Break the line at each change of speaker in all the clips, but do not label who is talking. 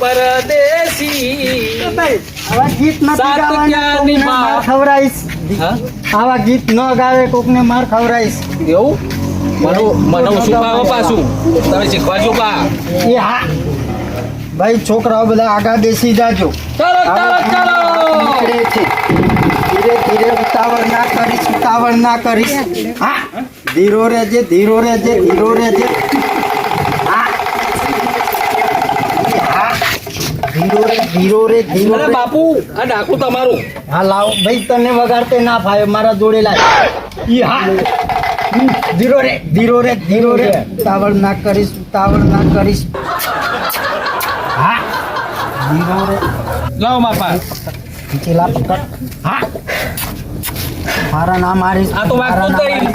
પરદેશી.
આવા ગીત નથી ગાવાના. માર ખવડાવીશ. આવા ગીત ન ગાવે કોકને માર ખવડાવીશ.
એવું? મને મને ઓછું પાછું? તમે શીખવાજો બા.
એ હા. ભાઈ છોકરાઓ બધા આગા બેસી જાજો.
ચાલો ચાલો ચાલો.
નીકળે છે. ધીરે ધીરે ઉતાવળ ના કરીશ ઉતાવળ ના કરીશ. હા. ધીરો રહેજે ધીરો રહેજે ધીરો રહેજે હા હા ધીરો રે ધીરો રે. ધીરો
અરે બાપુ આ ડાકુ તમારું.
હા લાવ. ભાઈ તને વગાડતે ના ફાવે મારા જોડે ઈ હા. ધીરો રે ધીરો રે ધીરો રે. ઉતાવળ ના કરીશ ઉતાવળ ના કરીશ. હા. ધીરો રે.
લાવ બાપા.
ચીલા પકડ હા. મારા ના મારીશ
આ તો જ નહીં.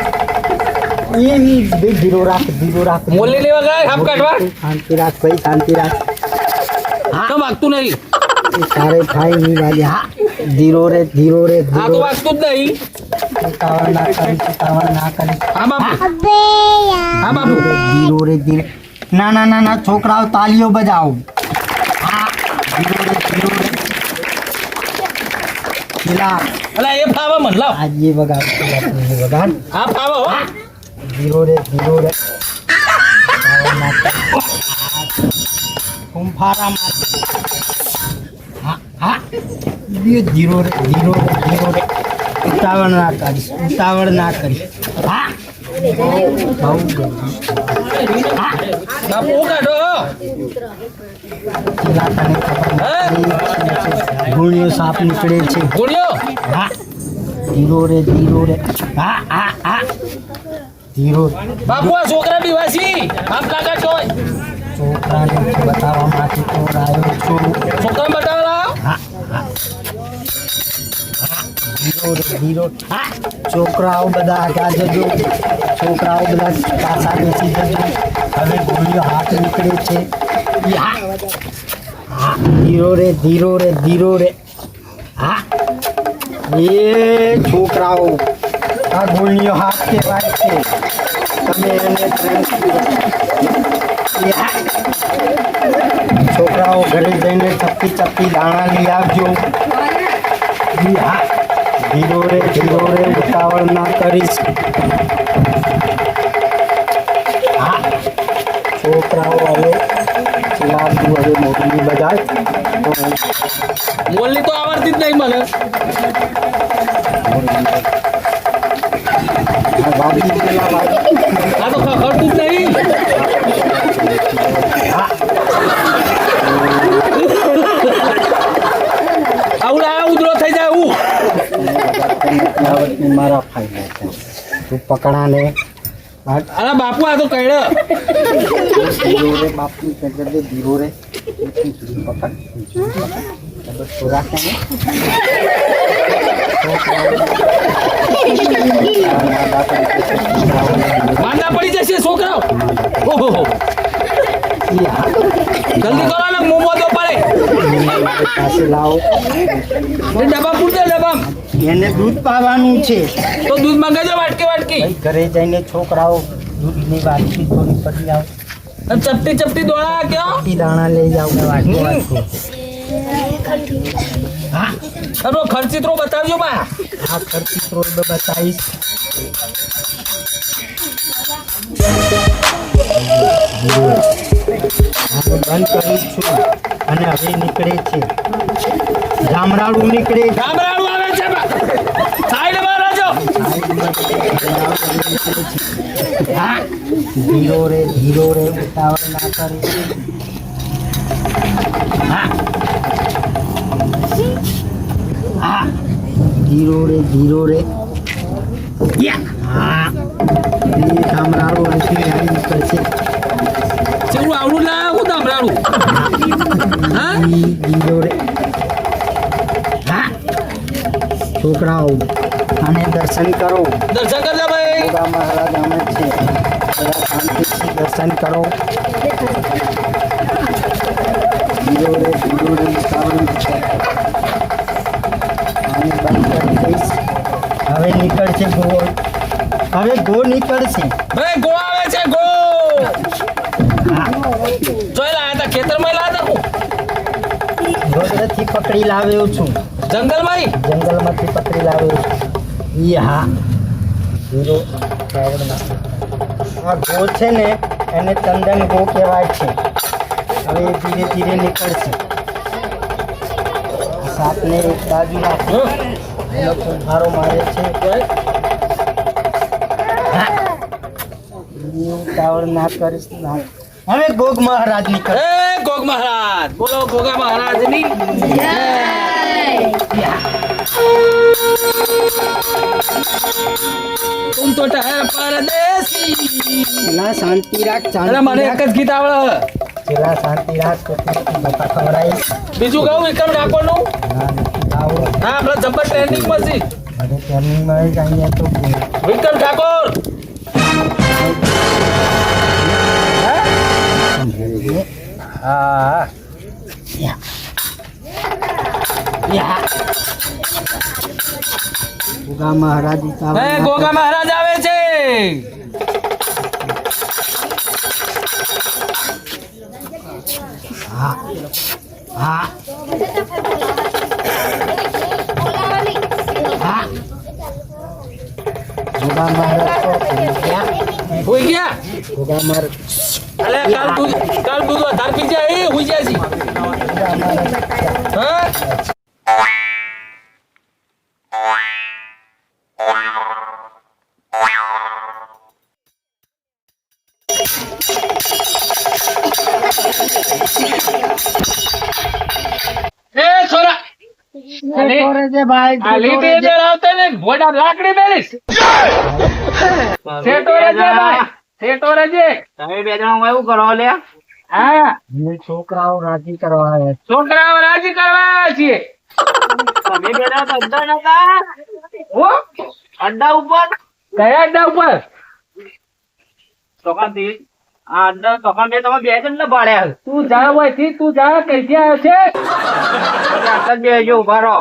એ બે ધીરો રાખ ધીરો રાખ.
મોલી લેવા ગયા હાફ કાઢવા.
શાંતિ રાખ ભાઈ શાંતિ રાખ.
તો વાગતું નહીં
એ તારે થાય નહીં વાગે હા ધીરો રે ધીરો રે
આ તો
ધીરો રે.
વાગતું જ નહીં
ઉતાવળ ના કરીશ ઉતાવળ ના કરીશ
હા બાપુ હા બાપુ
ધીરો રે ધીરે ના ના ના ના છોકરાઓ તાલીઓ બજાવો હા ધીરો રે ધીરો રે પેલા
અલા એ ફાવે મન લાવ
આજ ये વગાડ પેલા તું ये વગાડ
આ ફાવે હો
ધીરો રે ધીરો રે ફૂંફારા માર હા એ ધીરો રે ધીરો રે ધીરો રે. ઉતાવળ ના કરીશ ઉતાવળ ના કરીશ. હા. ગુણિયો સાપ નીકળે છે.
ગુણ્યો?
હા. ધીરો રે ધીરો રે. હા હા હા. ધીરો
બાપુ આ છોકરા બીવાસી આમ કાકા ચોય.
છોકરાને બતાવવા માટે તો આવ્યો છું
છોકરા બતાવો લાવો
હા ધીરો ધીરો છોકરાઓ બધા આગા જજો છોકરાઓ બધા પાછા બેસી જજો હવે ગોળીઓ હાથ નીકળે છે. ધીરો રે ધીરો રે ધીરો રે હા. એ છોકરાઓ. આ ગોળીઓ હાથ કહેવાય છે તમે એને છોકરાઓ ઘરે જઈને ચપટી ચપટી દાણા લઈ આવજો. હા. ધીરો રે ધીરો રે ઉતાવળ ના કરીશ. હા. છોકરાઓ હવે બજાય તો
તો આવડતી જ નહીં મને.
આ
તો ખખડતું જ નહીં
હા
આવું આ ઉધરો થઈ જાય હું
મારા ફાયદા છે તું પકડાને
અરે બાપુ આ તો કઈડ
ધીરો રે બાપની કગર દે ધીરો રે પકડ પકડ થોડા
માંદા પડી જશે છોકરાઓ. ઓહો જલ્દી કરો ને મોમો તો પડે.
લાવો
ડબ્બા પૂરતે ડબ્બા.
એને દૂધ પાવાનું છે.
તો દૂધ મંગાજો વાટકી વાટકી.
ઘરે જઈને છોકરાઓ દૂધની વાટકી થોડી પડી આવો.
ચપટી ચપટી દોડા કયો?
દાણા લઈ જાવ વાટકી વાટકી. હા?
અરે ખર્ચિત્રો બતાવજો બા.
આ ખર્ચિત્રો બતાવીશ. બંધ કરું છું અને હવે નીકળે છે. ગામડાળું નીકળે છે.
ગામરાળું આવે છે સાઈડમાં રહેજો.
ધીરો રે ધીરો રે ઉતાવળ ના કરે. હા. ધીરો રે ધીરો રે. હા. એ ગામડાળું અંશી આવી નીકળશે
ચેવું આવડું ના હું ગામરાળું હા?
ધીરો રે. હા. છોકરાઓ અને દર્શન કરો.
દર્શન કરજો ભાઈ.
મહારાજ અમે છે. દર્શન કરો. ધીરો રે ધીરો છે. આને બંધ કરી દઈશ. હવે નીકળશે ગો હવે ગો નીકળશે.
ભાઈ ગો આવે છે ગો
હા.
જોઈ લાયા હતા ખેતરમાં લાયા તા હું
પકડી લાવ્યો છું.
જંગલમાં
જંગલમાંથી પકડી લાવ્યો છું. ઈ હા. હીરો આ ગો છે ને એને ચંદન ગો કહેવાય છે. હવે ધીરે ધીરે નીકળશે. સાપને એક બાજુ નાખો ફુફારો મારે છે. ઉતાવળ ના કરીશ ના. હવે ગોગ મહારાજ નીકળ
એ ગોગ મહારાજ બોલો ગોગા મહારાજની. તું તો હે પરદેસી
ના શાંતિ રાખ ચાલ
મને એક જ ગીત આવડે.
પેલા શાંતિ રાખ
બીજું કહું વિક્રમ ડાકોરનું
ના
હા આપણે જબર ટ્રેનિંગમાં છે
ટ્રેનિંગમાં જ તો
વિક્રમ ઠાકોર! હા.
મહારાજ ઉતાવળ.
ગોગા મહારાજ આવે છે.
હા હા હા ઉગા મહારાજ તો.
હોઈ ગયા
ઉગા મહારાજ
અલે કાલ દૂધ કાલ દૂધ વધારે પી જાય એ હોઈ જાય હા અરે,
છે ભાઈ
આ લીટી આવતા ને ભોડા લાકડી મેલીશ. સેટો રેજે ભાઈ સેટો રેજે
તમે બે જણા એવું કરો લે
હા.
છોકરાઓ રાજી કરવા આવે
છોકરાઓ રાજી કરવા છીએ.
તમે બે જણા તો અંદર નતા
હો?
અડ્ડા ઉપર?
કયા અડ્ડા ઉપર?
થી આ અડ્ડા તોકાન બે તમે બે જણ ને ભાડ્યા
તું જા હોય તું જા કઈ આવ્યો છે?
બે જો ઊભા રહો.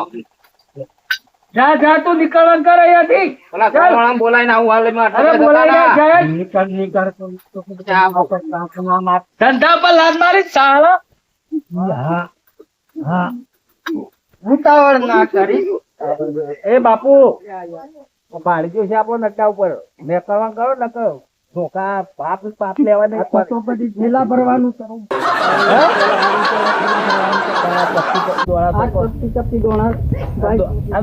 જા જા તું નીકળવાનું કર અહીંયાથી.
આવું હાલ મેં
અરે જાય.
નીકળ નીકળ તો.
ધંધા પર લાત મારી
હા હા. ઉતાવળ ના કરી.
એ બાપુ પાડી ગયો છે આપણો નટ્ટા ઉપર. મેં કરવા કરો ન કરો ધોકા પાપ પાપ લેવા નહીં.
આ તો પછી થેલા ભરવાનું કરું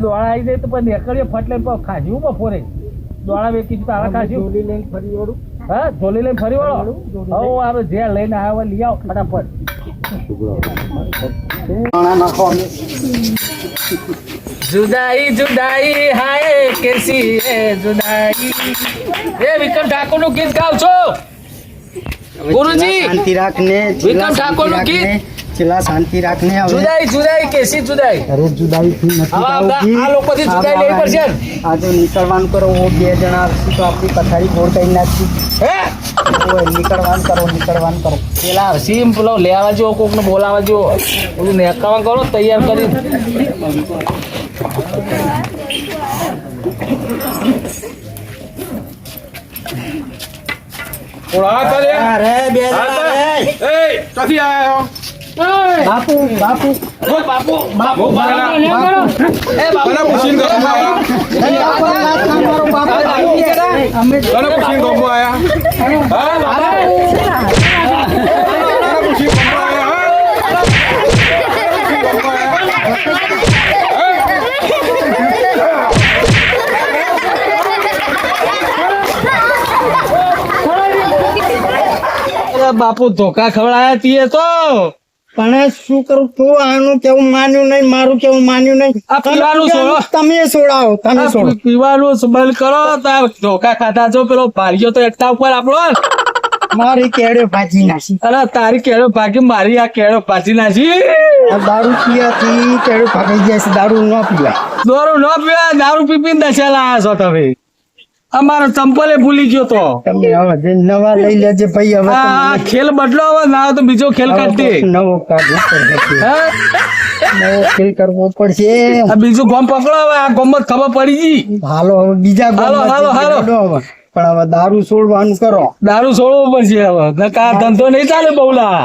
દોડા આવી જાય તો પણ નીકળીએ ફટલે ખાજ્યું બપોરે દોડા વેચી તારા ખાજ્યું
ઝોલી લઈને ફરી વળું.
હા ઝોલી લઈને ફરી વળો. હવે આપણે જે લઈને આવ્યો હોય લઈ આવો ફટાફટ.
નાખો.
જુદાઈ જુદાઈ હાય કેસી હે જુદાઈ એ વિક્રમ ઠાકોર નું ગીત ગાવ છો ગુરુજી
શાંતિ રાખને
વિક્રમ ઠાકોરનું ગીત.
છેલ્લા શાંતિ રાખને હવે
જુદાઈ જુદાઈ કેસી જુદાઈ.
અરે જુદાઈ થી નથી
હવે
ગાવું
આ-
ગીત.
આ લોકોથી જુદાઈ લેવી પડશે ને?
આ જો નીકળવાનું કરો ઓ બે જણા આવશે તો આપણી પથારી ગોળ કરી નાખી
હે?
ઓય નીકળવાનું કરો નીકળવાનું કરો.
પેલા સિમ પેલો લેવા જેવો કોક ને બોલાવા જેવો. બધું નેકાવા કરો તૈયાર કરી
અરે બે જણા રે બાપુ બાપુ
બાપુ. બાપુ
બાપુ.
એ બાપુ. હા બાપુ. ધોકા ખવડાયા તીએ તો.
પણ શું કરું? તું આનું કેવું માન્યું નહીં મારું કેવું માન્યું નહીં?
આ પીવાનું છોડો.
તમે છોડાવો તમે છોડો.
પીવાનું બંધ કરો તાર ધોકા ખાતા છો પેલો ભાગ્યો તો એકતા ઉપર આપણો
મારી કેળો ભાજી નાસી
અરે તારી કેળો ભાગી મારી આ કેળો ભાજી
નાસી દારૂ પીવાથી કેળો ભાગી જાય છે દારૂ ન પીવાય.
દારૂ ન પીવા દારૂ પી પીને દશેલા છો તમે. અમારો ચંપલે ભૂલી ગયો તો.
તમે હવે નવા લઈ લેજે ભાઈ હવે
આ ખેલ બદલો હવે ના તો બીજો ખેલ કાઢી
નવો કાઢવો નવો ખેલ કરવો પડશે.
આ બીજું ગોમ પકડો હવે આ ગોમ ખબર પડી ગઈ.
હાલો હવે બીજા
હાલો,
ગામમાં
હાલો, હાલો.
પણ હવે દારૂ છોડવાનું કરો.
દારૂ છોડવો પડશે હવે. નકર ધંધો નહીં ચાલે બહુલા.